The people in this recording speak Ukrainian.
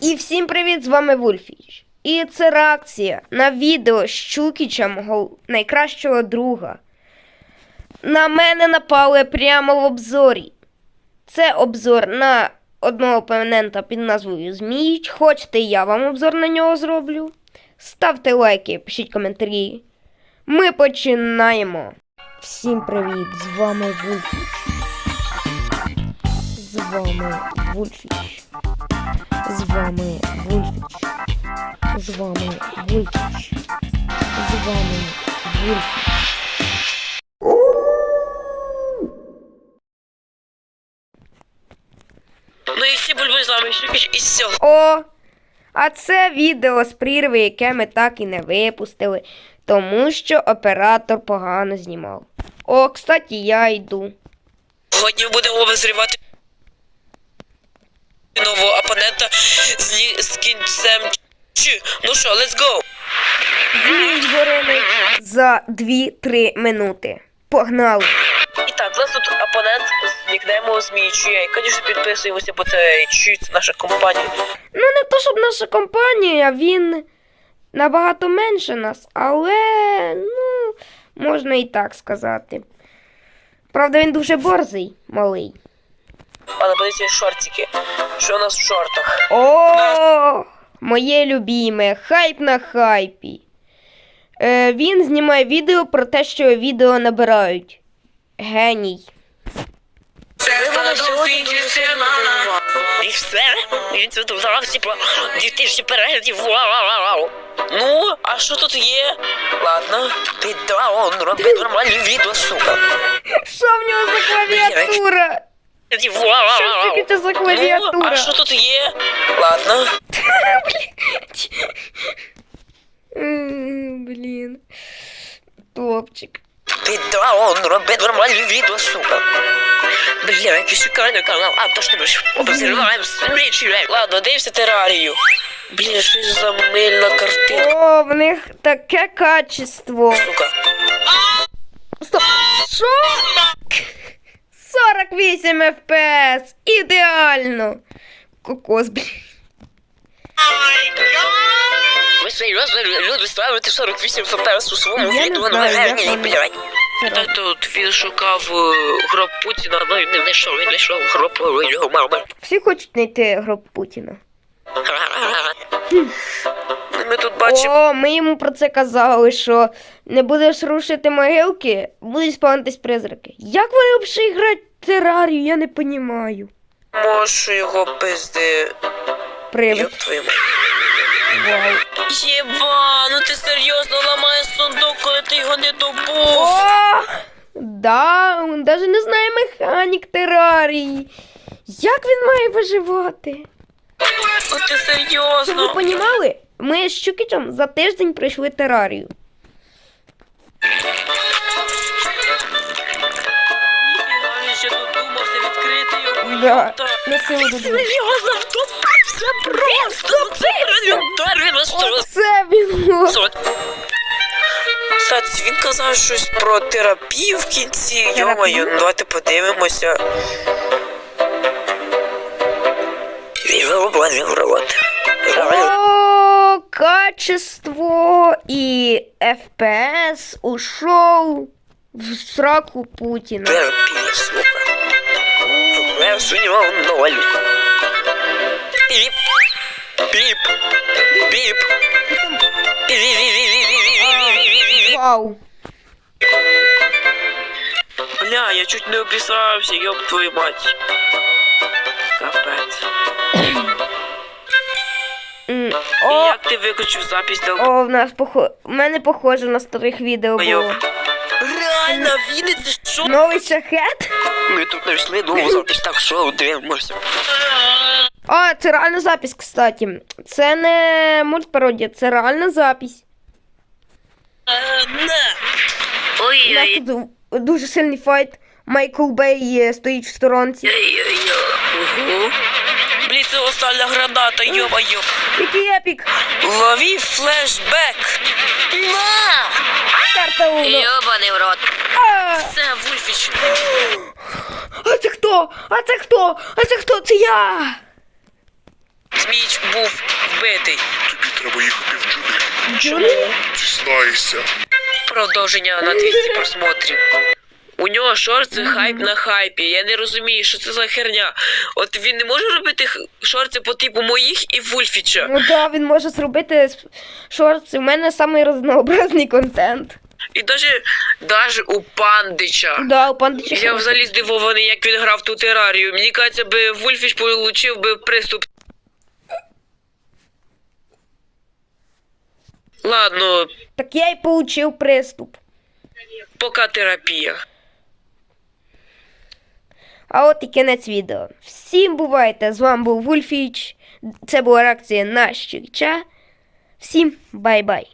І всім привіт, з вами Вульфіч. І це реакція на відео з Чукічем, найкращого друга. На мене напали прямо в обзорі. Це обзор на одного опонента під назвою Зміч. Хочете, я вам обзор на нього зроблю? Ставте лайки, пишіть коментарі. Ми починаємо. Всім привіт! З вами Вульфіч. З вами Вульфіч. З вами Вульфіч. З вами Вульфіч. З вами Вульфіч. Ну і всі бульби з вами Шукіч і все. О! А це відео з прірви, яке ми так і не випустили, тому що оператор погано знімав. О, кстати, я йду. Сьогодні ми будемо обозрівати нового опонента з, лі... з кінцем Ч. Ну що, let's go! Змій Зорини за 2-3 минути. Погнали! І так, у нас тут опонент з нікнеймом Змій Чуя. І, звісно, підписуємося, бо це це наша компанія. Ну, не то, щоб наша компанія, він набагато менше нас, але, ну, можна і так сказати. Правда, він дуже борзий, малий. Але подивіться шортики. Що у нас в шортах? О, моє любіме, хайп на хайпі. Е, він знімає відео про те, що відео набирають. Геній. І все? Він тут вдавав типу 2000 переглядів. Вау! Ну, а що тут є? Ладно, ти даун, роби нормальні відео, сука. Що в нього за клавіатура? Що це за клавіатура? а що тут є? Ладно. Блін. Топчик. Ти даун, роби нормальні відео, сука. Бля, який шикарний канал. А, то що ми ж обозріваємо свічі. Ладно, дився терарію. Блін, що за мильна картина, О, в них таке качество. сука. 48 FPS. Ідеально. Кокос, блін. Ви серйозно люди ставите 48 фпс у своєму Я не відео на знаю, блядь. Так тут він шукав е, гроб Путіна, але не знайшов, він знайшов гроб е, його мами. Всі хочуть знайти гроб Путіна. Ми тут бачимо. О, ми йому про це казали, що не будеш рушити могилки, будуть спавнитись призраки. Як вони взагалі грають в терарію, я не понімаю. Можу його пизди. Привид. Твою. Вау. Єба, ну ти серйозно ламаєш сундук, коли ти його не добув. О! Да, він навіть не знає механік терарії. Як він має виживати? Ну ти Щоб ви понімали? Ми з Щукічем за тиждень пройшли терарію. Він. Да. На силу додому. Просто. Це він він. Кстати, він казав щось про терапію в кінці. Йомаю, ну давайте подивимося. О, качество і FPS ушов в сраку Путіна. Терапія, сука. Я сунював ноль. Піп. Піп. Піп. Вау. Бля, я чуть не обісрався, ёб твою мать. Капець. М, І О, як ти виключив запись до о, в нас похо... в мене похоже на старих відео було. Реально, Вінниці, що? Новий шахет? Ми тут знайшли нову запись, так що дивимося. А, це реальна запись, кстати. Це не мультпародія, це реальна запись. Не. У нас тут дуже сильний файт. Майкл Бей е, стоїть в сторонці. Ой-ой-ой. Блін, це остання граната, йо-моє. Який епік! Лови флешбек. На! Карта Уно. Йобаний в рот. Це Вульфіч. а це хто? А це хто? А це хто? Це я! Зміч, був вбитий. Тобі треба їхати в джунглі. Джунглі? Дізнаєшся. Продовження на 200 просмотрів. У нього шорти хайп на хайпі. Я не розумію, що це за херня. От він не може робити х- шорти по типу моїх і Вульфіча. Ну так, він може зробити с- шорти. У мене самий разнообразний контент. І даже, даже у пандича. Да, у пандича. Я взагалі здивований, як він грав ту терарію. Мені кажеться, би Вульфіч получив би приступ. Ладно, Так я й получив приступ. пока терапія. А от і кінець відео. Всім бувайте! З вами був Вульфіч. Це була реакція на Щирча. Всім бай-бай!